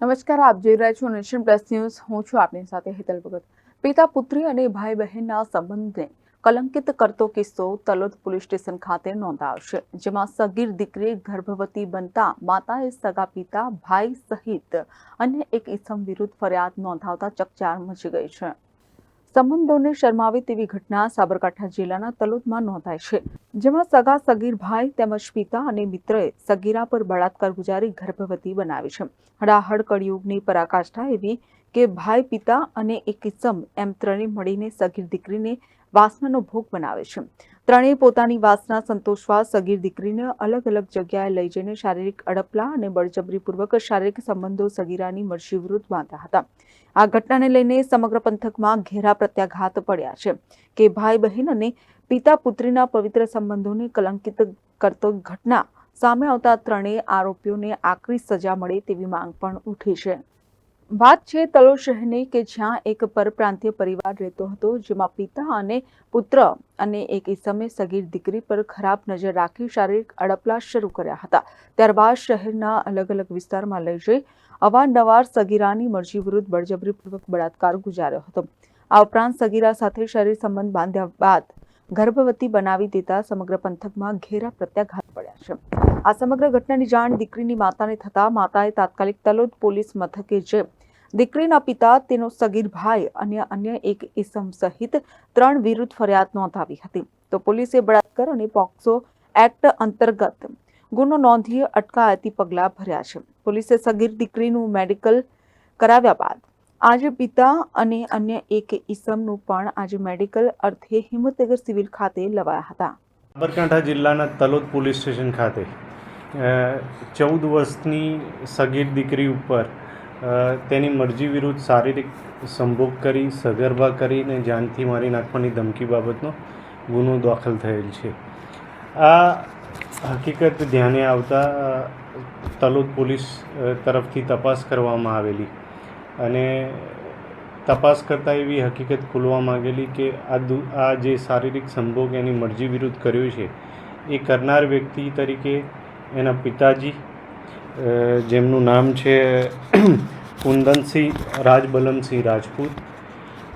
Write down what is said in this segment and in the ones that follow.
નમસ્કાર, આપ જોઈ રહ્યા છો નેશન પ્લસ ન્યૂઝ. હું છું આપની સાથે હેતલ ભગત. પિતા, પુત્રી અને ભાઈ બહેનના સંબંધને કલંકિત કરતો કિસ્સો તલોદ પોલીસ સ્ટેશન ખાતે નોંધાવશે, જેમાં સગીર દીકરી ગર્ભવતી બનતા માતાએ સગા પિતા, ભાઈ સહિત અન્ય એક ઇસમ વિરુદ્ધ ફરિયાદ નોંધાવતા ચકચાર મચી ગઈ છે. સંબંધોને શરમાવે તેવી ઘટના સાબરકાંઠા જિલ્લાના તલોદમાં નોંધાઈ છે, જેમાં સગા સગીર ભાઈ તેમજ પિતા અને મિત્રએ સગીરા પર બળાત્કાર ગુજારી ગર્ભવતી બનાવી છે. હડાહડ કળિયુગની પરાકાષ્ઠા એવી કે ભાઈ, પિતા અને એક ઇસમ એમ ત્રણે મળીને સગીર દીકરીને વાસનાનો ભોગ બનાવે છે. ત્રણેય પોતાની વાસના સંતોષવા સગીર દીકરીને અલગ અલગ જગ્યાએ લઈ જઈને શારીરિક અડપલા અને બળજબરીપૂર્વક શારીરિક સંબંધો સગીરાની મરજી વિરુદ્ધ બાંધ્યા હતા. આ ઘટનાને લઈને સમગ્ર પંથકમાં ઘેરા પ્રત્યાઘાત પડ્યા છે કે ભાઈ બહેન અને પિતા પુત્રીના પવિત્ર સંબંધોને કલંકિત કરતો ઘટના સામે આવતા ત્રણેય આરોપીઓને આકરી સજા મળે તેવી માંગ પણ ઉઠી છે. વાત છે તલો શહેરની કે જ્યાં એક પરપ્રાંતીય પરિવાર રહેતો હતો, જેમાં પિતા અને પુત્ર અને એક ઇસમે સગીર દીકરી પર ખરાબ નજર રાખી શારીરિક અડપલા શરૂ કર્યા હતા. ત્યારબાદ શહેરના અલગ અલગ વિસ્તારમાં લઈ જઈ અવારનવાર સગીરાની મરજી વિરુદ્ધ બળજબરીપૂર્વક બળાત્કાર ગુજાર્યો હતો. આ ઉપરાંત સગીરા સાથે શરીર સંબંધ બાંધ્યા બાદ ગર્ભવતી બનાવી દેતા સમગ્ર પંથકમાં ઘેરા પ્રત્યાઘાત પડ્યા છે. આ સમગ્ર ઘટનાની જાણ દીકરીની માતાને થતા માતાએ તાત્કાલિક તલોદ પોલીસ મથકે જે દીકરીના પિતા, તેનો સગીર ભાઈ અને અન્ય એક ઇસમ સહિત ત્રણ વિરુદ્ધ ફરિયાદ નોંધાવી હતી. તો પોલીસે બળાત્કાર અને પોક્સો એક્ટ અંતર્ગત ગુનો નોંધી અટકાયતી પગલાં ભર્યા છે. પોલીસે સગીર દીકરીનું મેડિકલ કરાવ્યા બાદ આજે પિતા અને અન્ય એક ઇસમનું પણ આજે મેડિકલ અર્થે હિંમતનગર સિવિલ ખાતે લવાયા હતા. સાબરકાંઠા જિલ્લાના તલોદ પોલીસ સ્ટેશન ખાતે ચૌદ વર્ષની સગીર દીકરી ઉપર તેની મરજી વિરુદ્ધ શારીરિક સંભોગ કરી, સગર્ભા કરીને જાનથી મારી નાખવાની ધમકી બાબતનો ગુનો દાખલ થયેલ છે. આ હકીકત ધ્યાને આવતા તલોદ પોલીસ તરફથી તપાસ કરવામાં આવેલી અને તપાસ કરતાં એવી હકીકત ખુલવા માંગેલી કે આ દુ, આ જે શારીરિક સંભોગ એની મરજી વિરુદ્ધ કર્યો છે, એ કરનાર વ્યક્તિ તરીકે એના પિતાજી જેમનું નામ છે કુંદનસિંહ રાજબલમસિંહ રાજપૂત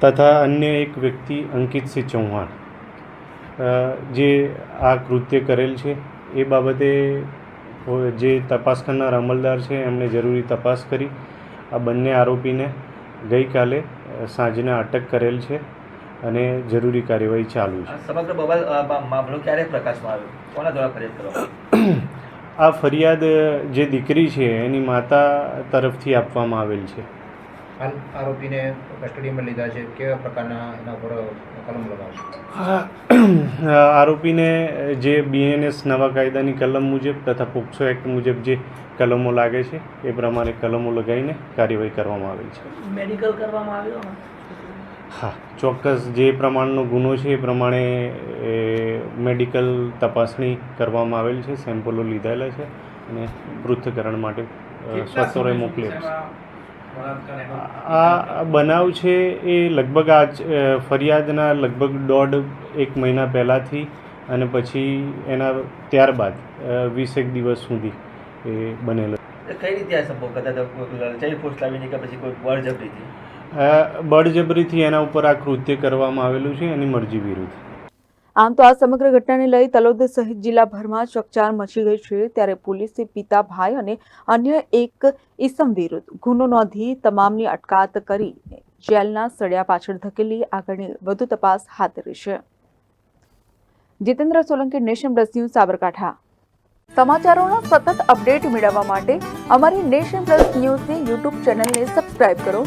તથા અન્ય એક વ્યક્તિ અંકિતસિંહ ચૌહાણ. જે આ કૃત્ય કરેલ છે, એ બાબતે જે તપાસ કરનાર અમલદાર છે, એમણે જરૂરી તપાસ કરી. આ બંને આરોપીને ગઈકાલે સાંજને અટક કરેલ છે અને જરૂરી કાર્યવાહી ચાલુ છે. સમગ્ર મામલો ક્યારે પ્રકાશમાં આવ્યો? કોના દ્વારા ફરિયાદ કરવામાં આ ફરિયાદ જે દીકરી છે એની માતા તરફથી આપવામાં આવેલ છે. હાલ આરોપીને કસ્ટડીમાં લીધા છે કેવા પ્રકારના એના પર કલમ લગાવશે? આરોપીને જે બીએનએસ નવા કાયદાની કલમ મુજબ તથા પોક્સો એક્ટ મુજબ જે કલમો લાગે છે એ પ્રમાણે કલમો લગાવીને કાર્યવાહી કરવામાં આવેલ છે. મેડિકલ કરવામાં આવ્યો? હા ચોક્કસ જે પ્રમાણનો ગુનો છે એ પ્રમાણે એ, મેડિકલ તપાસણી કરવામાં આવેલ છે સેમ્પલો લીધેલા છે અને પૃથ્થકરણ માટે મોકલેલ છે. આ બનાવ છે એ લગભગ આ ફરિયાદના લગભગ દોઢ એક મહિના પહેલાંથી અને પછી એના ત્યારબાદ વીસેક દિવસ સુધી એ બનેલો. કઈ રીતે આ સંભવ? કદાચ લાવીને કે પછી કોઈ બળજબરીથી બળજબરીથી એના ઉપર આ કૃત્ય કરવામાં આવેલું છે, એની મરજી વિરુદ્ધ. આમ તો આ સમગ્ર ઘટનાને લઈ તલોદ સહિત જિલ્લાભરમાં ચકચાર મચી ગઈ છે, ત્યારે પોલીસે પિતા, ભાઈ અને અન્ય એક ઈસમ વિરુદ્ધ ગુનો નોંધી તમામની અટકાત કરી જેલના સળિયા પાછળ ધકેલી આગળની વધુ તપાસ હાથ ધરી છે. Jitendra Solanki, nation plus news, Sabarkantha. સમાચારોનો સતત અપડેટ મેળવવા માટે અમારી નેશન પ્લસ ન્યૂઝની યુટ્યુબ ચેનલને સબસ્ક્રાઇબ કરો.